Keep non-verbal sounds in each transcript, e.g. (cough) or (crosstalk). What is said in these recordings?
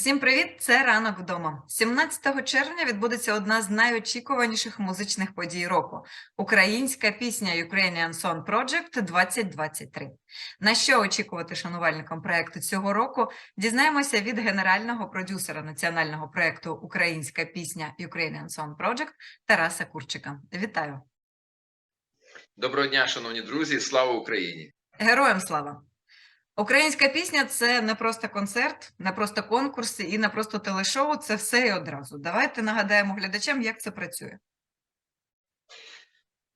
Усім привіт! Це ранок вдома. 17 червня відбудеться одна з найочікуваніших музичних подій року українська пісня Ukrainian Song Project 2023. На що очікувати шанувальникам проекту цього року? Дізнаємося від генерального продюсера національного проекту Українська пісня Ukrainian Song Project Тараса Курчика. Вітаю! Доброго дня, шановні друзі! Слава Україні! Героям слава! Українська пісня це не просто концерт, не просто конкурси і не просто телешоу. Це все і одразу. Давайте нагадаємо глядачам, як це працює.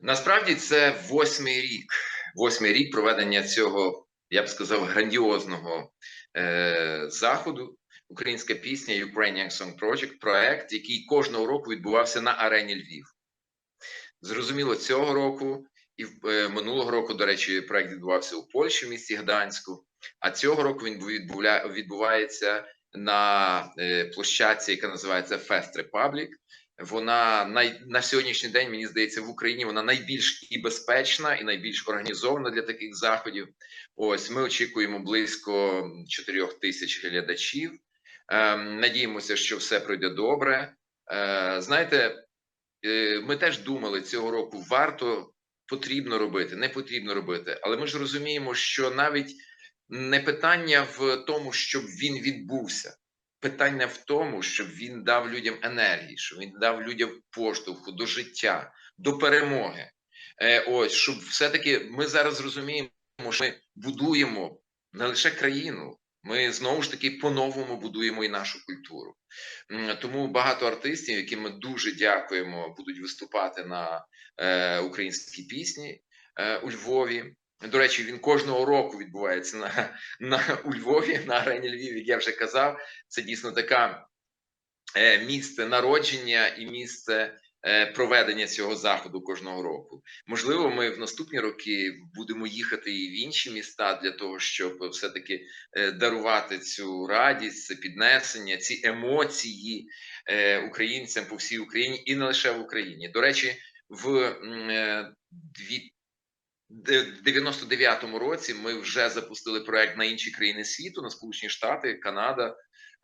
Насправді це восьмий рік. Восьмий рік проведення цього, я б сказав, грандіозного е- заходу. Українська пісня Ukrainian Song Project, проект, який кожного року відбувався на арені Львів. Зрозуміло, цього року і е, минулого року, до речі, проект відбувався у Польщі, в місті Гданську. А цього року він відбувається на е, площадці, яка називається Fest Republic. Вона най, на сьогоднішній день, мені здається, в Україні вона найбільш і безпечна, і найбільш організована для таких заходів. Ось ми очікуємо близько 4 тисяч глядачів. Е, надіємося, що все пройде добре. Е, знаєте, е, ми теж думали цього року, варто потрібно робити, не потрібно робити. Але ми ж розуміємо, що навіть не питання в тому, щоб він відбувся. Питання в тому, щоб він дав людям енергії, щоб він дав людям поштовху до життя, до перемоги. Е, Ось щоб все-таки ми зараз розуміємо, що ми будуємо не лише країну, ми знову ж таки по-новому будуємо і нашу культуру. Тому багато артистів, яким ми дуже дякуємо, будуть виступати на е, українській пісні е, у Львові. До речі, він кожного року відбувається на, на у Львові на арені Львів, як я вже казав. Це дійсно така е, місце народження і місце е, проведення цього заходу кожного року. Можливо, ми в наступні роки будемо їхати і в інші міста для того, щоб все-таки е, дарувати цю радість, це піднесення, ці емоції українцям по всій Україні і не лише в Україні. До речі, в. В 99-му році ми вже запустили проект на інші країни світу, на Сполучені Штати, Канада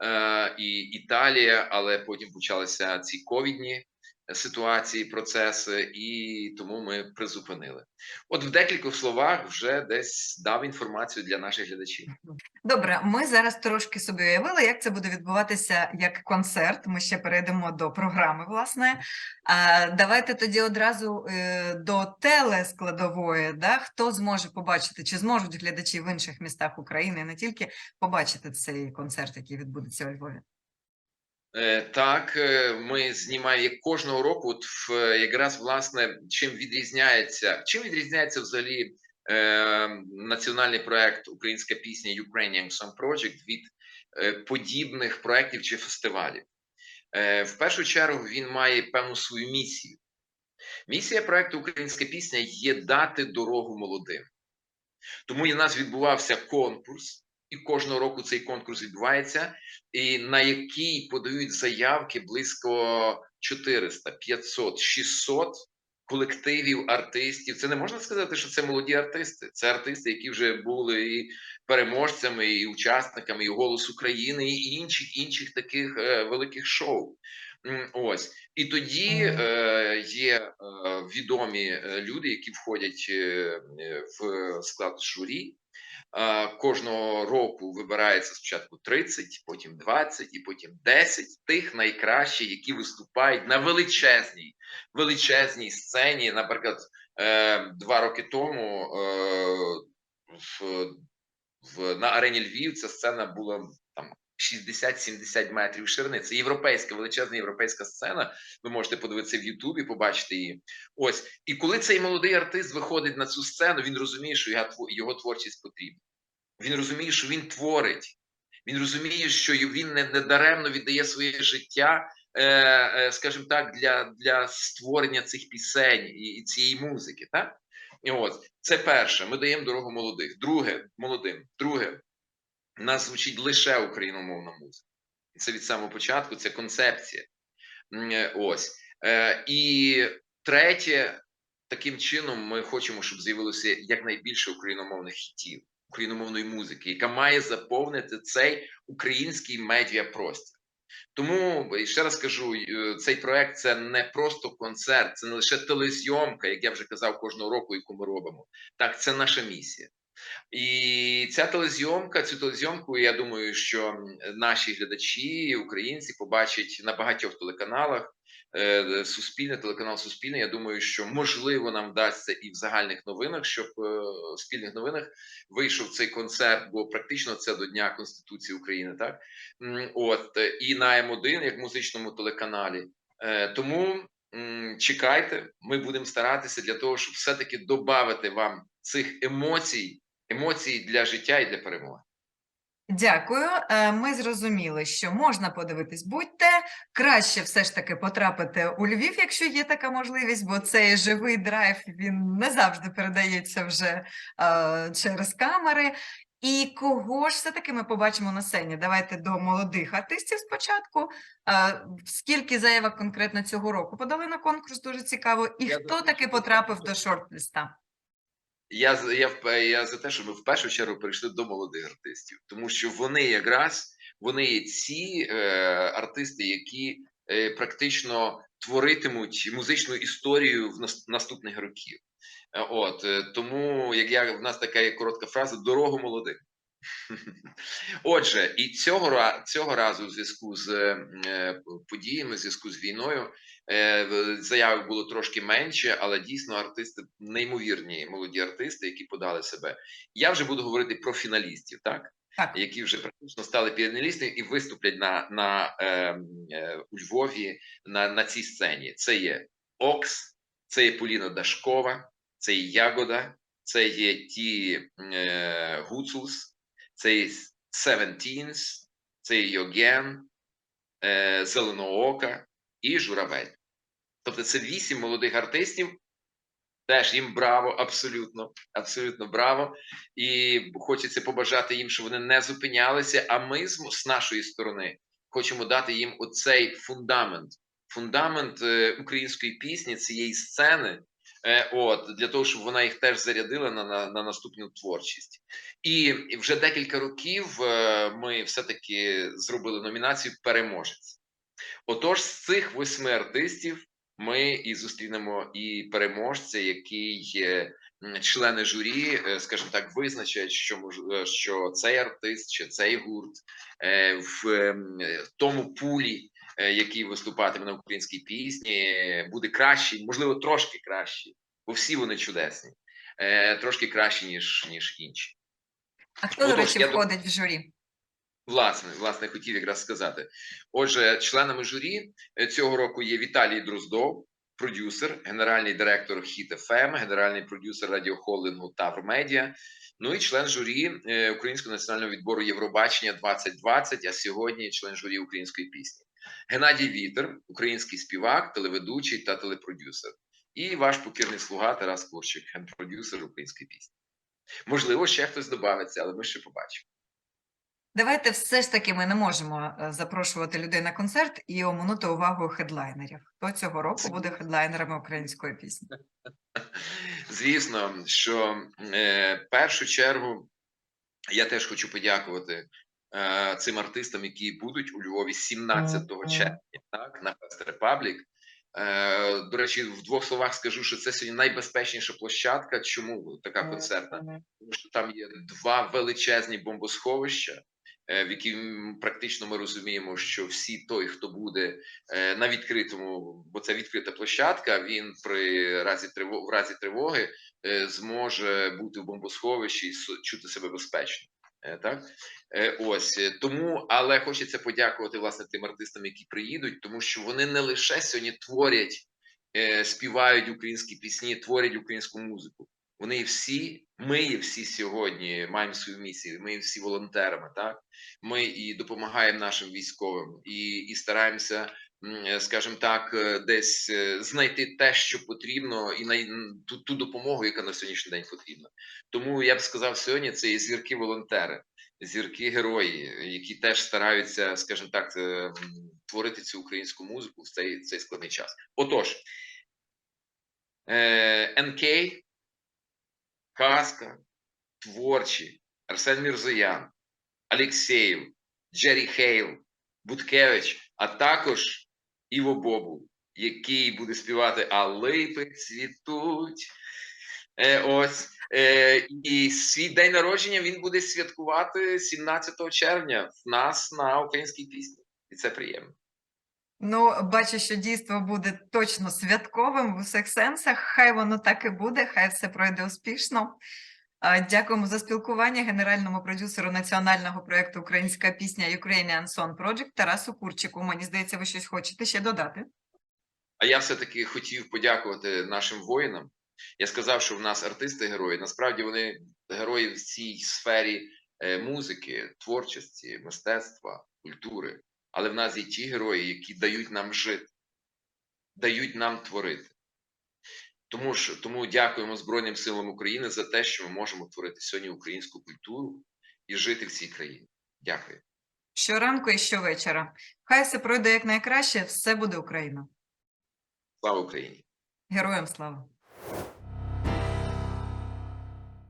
е, і Італія, але потім почалися ці ковідні ситуації, процеси, і тому ми призупинили. От в декількох словах вже десь дав інформацію для наших глядачів. Добре, ми зараз трошки собі уявили, як це буде відбуватися як концерт. Ми ще перейдемо до програми. Власне, давайте тоді одразу е, до телескладової. Да? Хто зможе побачити, чи зможуть глядачі в інших містах України не тільки побачити цей концерт, який відбудеться у Львові? Е, Так, е, ми знімаємо кожного року. От в якраз власне чим відрізняється, чим відрізняється взагалі е, національний проект Українська пісня Ukrainian Song Project від е, подібних проєктів чи фестивалів. Е, В першу чергу він має певну свою місію. Місія проекту Українська пісня є дати дорогу молодим. Тому у нас відбувався конкурс і кожного року цей конкурс відбувається, і на який подають заявки близько 400, 500, 600 колективів артистів. Це не можна сказати, що це молоді артисти. Це артисти, які вже були і переможцями, і учасниками, і голос України, і інших інших таких е, великих шоу. Ось і тоді е, є е, відомі е, люди, які входять е, в склад журі. Кожного року вибирається спочатку 30, потім 20 і потім 10 тих найкращих, які виступають на величезній величезній сцені. Наприклад, е, два роки тому е, в, в на арені Львів ця сцена була там 60-70 метрів ширини. Це європейська величезна європейська сцена. Ви можете подивитися в Ютубі, побачити її. Ось і коли цей молодий артист виходить на цю сцену, він розуміє, що його творчість потрібна. Він розуміє, що він творить. Він розуміє, що він не, не даремно віддає своє життя, е, е, скажімо так, для для створення цих пісень і, і цієї музики. Так? І от це перше. Ми даємо дорогу молодих. Друге, молодим. Друге, нас звучить лише україномовна музика. Це від самого початку, це концепція. Е, ось. Е, І третє, таким чином, ми хочемо, щоб з'явилося якнайбільше україномовних хітів. україномовної музики, яка має заповнити цей український медіапростір. Тому ще раз кажу, е, цей проект це не просто концерт, це не лише телезйомка, як я вже казав кожного року, яку ми робимо. Так, це наша місія. І ця телезйомка, цю телезйомку, я думаю, що наші глядачі, українці, побачать на багатьох телеканалах. Е, Суспільне, телеканал Суспільне. Я думаю, що можливо нам вдасться і в загальних новинах, щоб е, в спільних новинах вийшов цей концерт, бо практично це до Дня Конституції України, так от і на М1, як музичному телеканалі. Е, Тому чекайте, ми будемо старатися для того, щоб все-таки додати вам цих емоцій, емоцій для життя і для перемоги. Дякую. Е, Ми зрозуміли, що можна подивитись, будьте краще все ж таки потрапити у Львів, якщо є така можливість, бо цей живий драйв він не завжди передається вже е, через камери. І кого ж все-таки ми побачимо на сцені? Давайте до молодих артистів спочатку. Е, Скільки заявок конкретно цього року подали на конкурс? Дуже цікаво. І Я хто думаю, таки потрапив до шорт-листа? Я я я за те, що ми в першу чергу перейшли до молодих артистів, тому що вони якраз вони є ці е, артисти, які е, практично творитимуть музичну історію в нас- наступних років. Е, От е, тому, як я в нас така є коротка фраза дорогу молодих. (laughs) Отже, і цього цього разу, в зв'язку з е, подіями, в зв'язку з війною, е, заявок було трошки менше, але дійсно артисти неймовірні молоді артисти, які подали себе. Я вже буду говорити про фіналістів, так Так. які вже практично стали фіналістами і виступлять на, на е, е, у Львові на, на цій сцені. Це є Окс, це є Поліна Дашкова, це є Ягода, це є ті е, Гуцулс, це є Севентінс, це є Йоген, е, Зеленоока і Журавель. Тобто це вісім молодих артистів. Теж їм браво, абсолютно, абсолютно браво. І хочеться побажати їм, щоб вони не зупинялися. А ми з, з нашої сторони хочемо дати їм оцей фундамент, фундамент е, української пісні, цієї сцени. Е, от для того, щоб вона їх теж зарядила на, на, на наступну творчість, і вже декілька років е, ми все-таки зробили номінацію Переможець. Отож, з цих восьми артистів ми і зустрінемо і переможця, який м, члени журі, е, скажімо так, визначать, що що цей артист чи цей гурт в тому пулі, який виступатиме на українській пісні, е, буде кращий, можливо, трошки кращий, бо всі вони чудесні, е, трошки кращі ніж ніж інші. А хто, до речі, входить в журі? Власне, власне, хотів якраз сказати. Отже, членами журі е, цього року є Віталій Дроздов, продюсер, генеральний директор Хіт ФМ, генеральний продюсер радіохолдингу Тавр Медіа. Ну і член журі е, Українського національного відбору Євробачення 2020, а сьогодні член журі української пісні. Геннадій Вітер, український співак, телеведучий та телепродюсер. І ваш покірний слуга Тарас Корчик, генпродюсер української пісні. Можливо, ще хтось додається, але ми ще побачимо. Давайте все ж таки ми не можемо е, запрошувати людей на концерт і оминути увагу хедлайнерів. Хто цього року буде хедлайнерами української пісні? (laughs) Звісно, що е, першу чергу я теж хочу подякувати е, цим артистам, які будуть у Львові 17 червня, так, на Fest Republic. Е, до речі, в двох словах скажу, що це сьогодні найбезпечніша площадка. Чому така концертна? Тому що там є два величезні бомбосховища, е, в які практично ми розуміємо, що всі той, хто буде на відкритому, бо це відкрита площадка, він при разі триво, в разі тривоги зможе бути в бомбосховищі і чути себе безпечно. Е, Так, Е, ось е, тому, але хочеться подякувати власне тим артистам, які приїдуть, тому що вони не лише сьогодні творять, співають українські пісні, творять українську музику. Вони всі, ми всі сьогодні маємо свою місію. Ми всі волонтерами. Так ми і допомагаємо нашим військовим, і, і стараємося, скажімо так, е, десь е, знайти те, що потрібно, і най... ту, ту допомогу, яка на сьогоднішній день потрібна. Тому я б сказав, сьогодні це є зірки волонтери, зірки герої, які теж стараються, скажімо так, е, творити цю українську музику в цей, цей складний час. Отож, е, НК, казка, творчі Арсен Мірзоян, Алєксєєв, Джері Хейл, Буткевич, а також Іво Бобул, який буде співати А липи цвітуть. Е, ось. Е, і свій день народження він буде святкувати 17 червня в нас на українській пісні. І це приємно. Ну, бачу, що дійство буде точно святковим в усіх сенсах. Хай воно так і буде, хай все пройде успішно. Дякуємо за спілкування генеральному продюсеру національного проєкту Українська пісня Ukrainian Song Project Тарасу Курчику. Мені здається, ви щось хочете ще додати. А я все-таки хотів подякувати нашим воїнам. Я сказав, що в нас артисти герої. Насправді вони герої в цій сфері е, музики, творчості, мистецтва, культури. Але в нас є ті герої, які дають нам жити, дають нам творити. Тому ж тому дякуємо Збройним силам України за те, що ми можемо творити сьогодні українську культуру і жити в цій країні. Дякую. Щоранку і щовечора. Хай все пройде як найкраще, все буде Україна. Слава Україні! Героям слава!